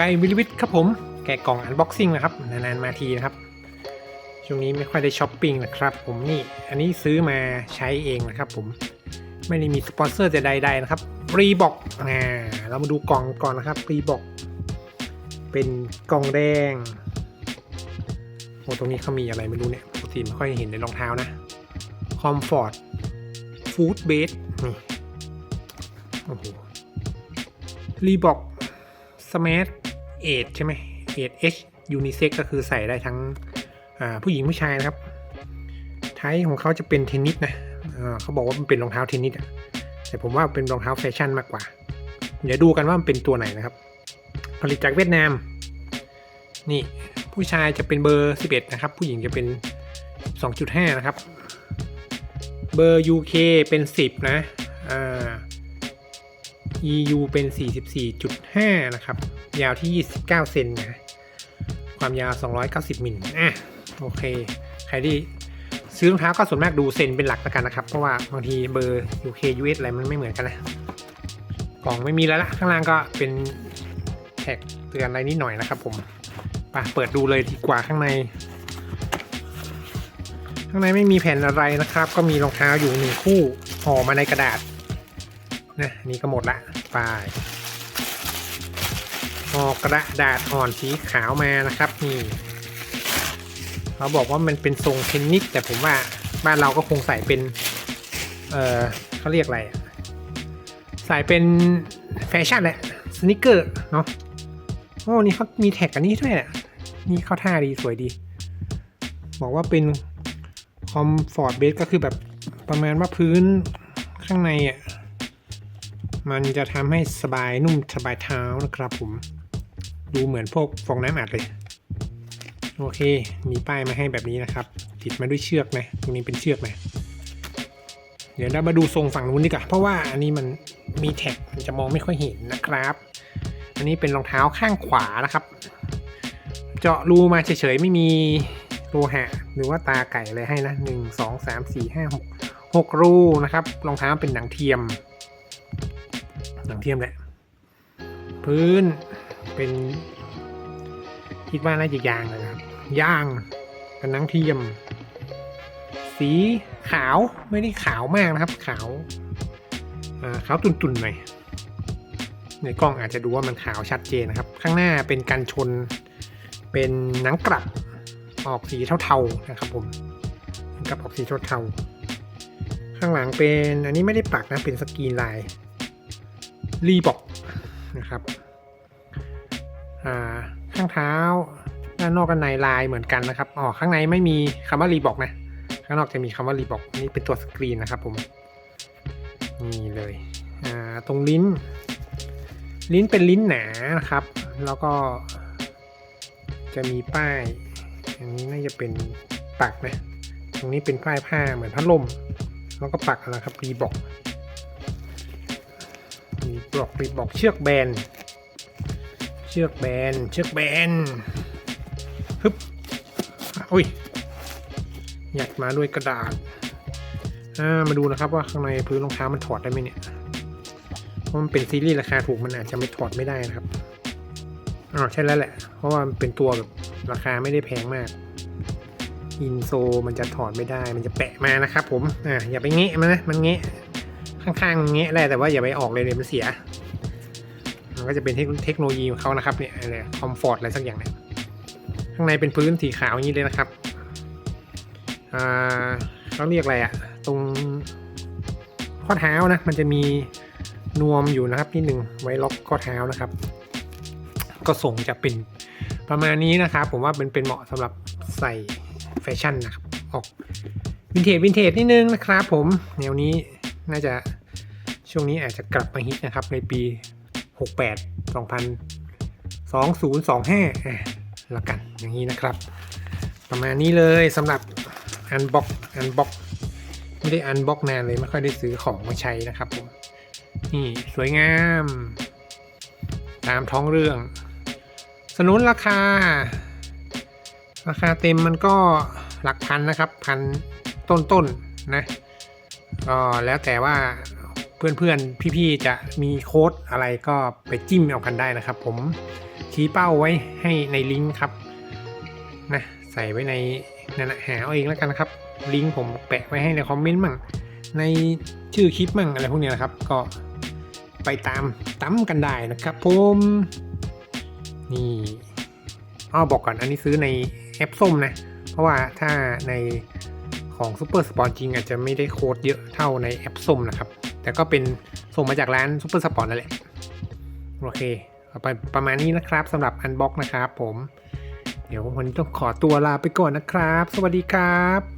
ไกวิลวิทครับผม แกะกล่องอันบ็อกซิ่งนะครับ นานๆมาทีนะครับ ช่วงนี้ไม่ค่อยได้ช้อปปิ้งนะครับ ผมนี่ อันนี้ซื้อมาใช้เองนะครับผม ไม่ได้มีสปอนเซอร์ใดๆนะครับรีบอกอ่าเรามาดูกล่องก่อนนะครับรีบอก เป็นกล่องแดง โอ้ตรงนี้เขามีอะไรไม่รู้เนี่ยปกติไม่ค่อยเห็นในรองเท้านะคอมฟอร์ตฟู้ดเบสนี่โอ้โหรีบอกสมาร์ท เอใช่ไหมเอทเอชยูนิเซ็กก็คือใส่ได้ทั้งผู้หญิงผู้ชายนะครับไทยของเขาจะเป็นเทนนิสนะเขาบอกว่ามันเป็นรองเท้าเทนนิสอะแต่ผมว่าเป็นรองเท้าแฟชั่นมากกว่า เดี๋ยวดูกันว่ามันเป็นตัวไหนนะครับ ผลิตจากเวียดนาม นี่ผู้ชายจะเป็นเบอร์ 11 นะครับ ผู้หญิงจะเป็น 2.5 นะครับ เบอร์ UK เป็น 10 นะอ่า EU เป็น 44.5 นะครับ ยาวที่ 29 เซนนะ ความยาว 290 มิลอะโอเค ใครที่ซื้อรองเท้าก็ส่วนมากดูเซนเป็นหลักแล้วกันนะครับ เพราะว่าบางทีเบอร์ UK US อะไรมันไม่เหมือนกันนะ กล่องไม่มีแล้วละข้างล่างก็เป็นแท็กเตือนอะไรนิดหน่อยนะครับผมไปเปิดดูเลยดีกว่าข้างใน ข้างในไม่มีแผ่นอะไรนะครับ ก็มีรองเท้าอยู่หนึ่งคู่ห่อมาในกระดาษ นะนี่ก็หมดละไปหอกระดาษอ่อนสีขาวมานะครับนี่เขาบอกว่ามันเป็นทรงเทนนิสแต่ผมว่าบ้านเราก็คงใส่เป็น เออเขาเรียกอะไรใส่เป็นแฟชั่นแหละสนิเกอร์เนาะโอ้นี่เขามีแท็กอันนี้ด้วยอะนี่เข้าท่าดีสวยดี บอกว่าเป็นคอมฟอร์ตเบสก็คือแบบประมาณว่าพื้นข้างในอะ มันจะทำให้สบายนุ่มสบายเท้านะครับผม ดูเหมือนพวกฟองน้ำอัดเลย โอเค มีป้ายมาให้แบบนี้นะครับ ติดมาด้วยเชือกนะ ตรงนี้เป็นเชือกนะ เดี๋ยวเรามาดูทรงฝั่งนู้นดีกว่า เพราะว่าอันนี้มันมีแท็กมันจะมองไม่ค่อยเห็นนะครับ อันนี้เป็นรองเท้าข้างขวานะครับ เจาะรูมาเฉยๆไม่มีโลหะหรือว่าตาไก่อะไรให้นะหนึ่งสองสามสี่ห้าหกหกรูนะครับ รองเท้าเป็นหนังเทียม หนังเทียมแหละ พื้นเป็นคิดว่าน่าจะยางนะครับยางเป็นหนังเทียม สีขาวไม่ได้ขาวมากนะครับ ขาวขาวตุ่นๆหน่อยในกล้องอาจจะดูว่ามันขาวชัดเจนนะครับ ข้างหน้าเป็นกันชนเป็นหนังกลับออกสีเทาๆนะครับผมกับออกสีเทาๆข้างหลังเป็นอันนี้ไม่ได้ปักนะเป็นสกรีนลาย รีบอกนะครับอ่าข้างเท้าด้านนอกกันในลายเหมือนกันนะครับอ๋อข้างในไม่มีคำว่ารีบอกนะ ข้างนอกจะมีคำว่ารีบอกนี่เป็นตัวสกรีนนะครับผมนี่เลยอ่าตรงลิ้น ลิ้นเป็นลิ้นหนานะครับ แล้วก็จะมีป้าย อันนี้น่าจะเป็นปักนะ ตรงนี้เป็นป้ายผ้าเหมือนพัดลม แล้วก็ปักอะไรครับรีบอก บอกรีบอกเชือกแบน เชือกแบน เชือกแบนฮึบอุ้ยยัดมาด้วยกระดาษามาดูนะครับว่าข้างในพื้นรองเท้ามันถอดได้ไหมเนี่ยเพราะมันเป็นซีรีส์ราคาถูกมันอาจจะไม่ถอดไม่ได้นะครับอ๋อใช่แล้วแหละ เพราะว่ามันเป็นตัวแบบราคาไม่ได้แพงมาก อินโซมันจะถอดไม่ได้ มันจะแปะมานะครับผม อ่าอย่าไปเงะมันนะ มันเงะ ข้างๆมันเงะได้แต่ว่าอย่าไปออกเลยเลยมันเสีย มันก็จะเป็นเทคโนโลยีของเขานะครับเนี่ยอะไรคอมฟอร์ตอะไรสักอย่างเนี่ยข้างในเป็นพื้นสีขาวอย่างนี้เลยนะครับอ่าเขาเรียกอะไรอะตรงข้อเท้านะมันจะมีนวมอยู่นะครับนิดหนึ่งไว้ล็อกข้อเท้านะครับ ก็ส่งจะเป็นประมาณนี้นะครับ ผมว่าเป็นเป็นเหมาะสำหรับใส่แฟชั่นนะครับออกวินเทจวินเทจนิดนึงนะครับ ผมแนวนี้น่าจะ ช่วงนี้อาจจะกลับมาฮิตนะครับในปี 68 2025อะละกันอย่างนี้นะครับ ประมาณนี้เลยสำหรับอันบ็อกอันบ็อกไม่ได้อันบ็อกนานเลยไม่ค่อยได้ซื้อของมาใช้นะครับผมนี่สวยงาม ตามท้องเรื่อง สนุนราคา ราคาเต็มมันก็หลักพันนะครับ พันต้นๆนนะก็แล้วแต่ว่า เพื่อนๆ พี่ๆ จะมีโค้ดอะไรก็ไปจิ้มเอากันได้นะครับ ผมชี้เป้าไว้ให้ในลิงก์ครับนะใส่ไว้ในนั่นะหาเอาเองแล้วกันนะครับลิงก์ผมแปะไว้ให้ในคอมเมนต์มั่งในชื่อคลิปมั่งอะไรพวกนี้นะครับ ก็ไปตามตั้มกันได้นะครับ ผมนี่อ้อบอกก่อนอันนี้ซื้อในแอปส้มนะ เพราะว่าถ้าในของซูเปอร์สปอร์ตจริงอาจจะไม่ได้โค้ดเยอะเท่าในแอปส้มนะครับ แต่ก็เป็นส่งมาจากร้านซูเปอร์สปอร์ตนั่นแหละโอเคไปประมาณนี้นะครับสำหรับอันบ็อกนะครับผม เดี๋ยววันนี้ต้องขอตัวลาไปก่อนนะครับ สวัสดีครับ